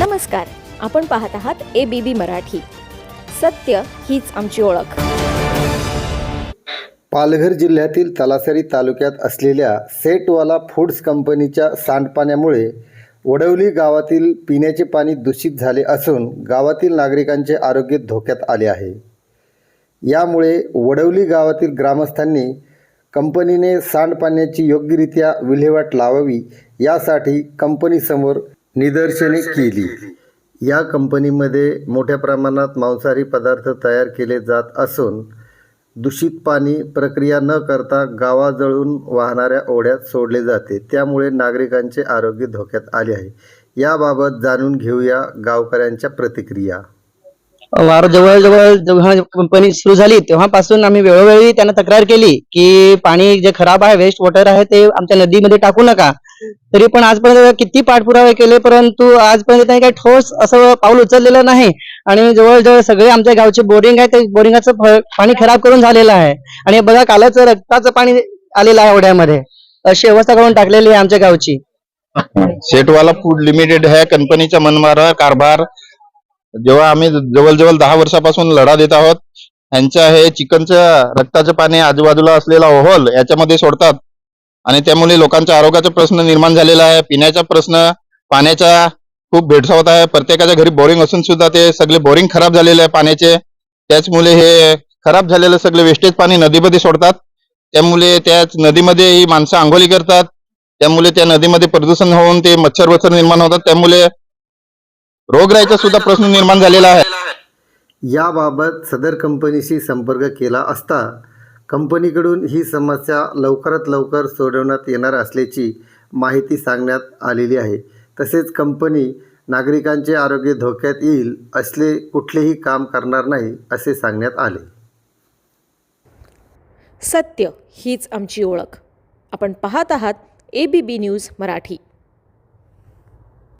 नमस्कार आपण पाहत आहात ए बी बी मराठी. सत्य हीच आमची ओळख. पालघर जिल्ह्यातील तलासरी तालुक्यात असलेल्या सेटवाला फूड्स कंपनीच्या सांडपाण्यामुळे वडवली गावातील पिण्याचे पाणी दूषित झाले असून गावातील नागरिकांचे आरोग्य धोक्यात आले आहे. यामुळे वडवली गावातील ग्रामस्थांनी कंपनीने सांडपाण्याची योग्यरित्या विल्हेवाट लावावी यासाठी कंपनीसमोर निदर्शने केली. या कंपनीमध्ये मोठ्या प्रमाणात मांसाहारी पदार्थ तयार केले जात असून दूषित पाणी प्रक्रिया न करता गावाजळून वाहणाऱ्या ओढ्यात सोडले जाते. त्यामुळे नागरिकांचे आरोग्य धोक्यात आले आहे. याबाबत जाणून घेऊया गावकऱ्यांच्या प्रतिक्रिया. वार जवळजवळ जेव्हा कंपनी सुरू झाली तेव्हापासून आम्ही वेळोवेळी त्यांना तक्रार केली की पाणी जे खराब आहे वेस्ट वॉटर आहे ते आमच्या नदीमध्ये टाकू नका. तरी पण आजपर्यंत किती पाठपुरावे केले परंतु आजपर्यंत त्यांनी काही ठोस असं पाऊल उचललेलं नाही. आणि जवळजवळ सगळे आमच्या गावचे बोरिंग आहे ते बोरिंगाचं पाणी खराब करून झालेलं आहे. आणि बघा कालच रक्ताचं पाणी आलेलं आहे ओढ्यामध्ये. अशी अवस्था करून टाकलेली आहे आमच्या गावची. सेटवाला फूड लिमिटेड ह्या कंपनीचा मनमारा कारभार जेव्हा आम्ही जवळजवळ दहा वर्षापासून लढा देत आहोत यांच्या हे चिकनचं रक्ताचं पाणी आजूबाजूला असलेला ओहोल याच्यामध्ये सोडतात. आणि त्यामुळे लोकांच्या आरोग्याचा प्रश्न निर्माण झालेला आहे. पिण्याचा प्रश्न पाण्याचा खूप भेडसावत आहे. प्रत्येकाच्या घरी बोरिंग असून सुद्धा ते सगळे बोरिंग खराब झालेले आहे पाण्याचे. त्याचमुळे हे खराब झालेलं सगळे वेस्टेज पाणी नदीमध्ये सोडतात. त्यामुळे त्याच नदीमध्ये ही माणसं आंघोळी करतात. त्यामुळे त्या नदीमध्ये प्रदूषण होऊन ते मच्छर वच्छर निर्माण होतात. त्यामुळे रोगराईचा सुद्धा प्रश्न निर्माण झालेला आहे. याबाबत सदर कंपनीशी संपर्क केला असता कंपनीकडून ही समस्या लवकरात लवकर सोडवण्यात येणार असल्याची माहिती सांगण्यात आलेली आहे. तसेच कंपनी नागरिकांचे आरोग्य धोक्यात येईल असले कुठलेही काम करणार नाही असे सांगण्यात आले. सत्य हीच आमची ओळख. आपण पाहत आहात A B B news Marathi.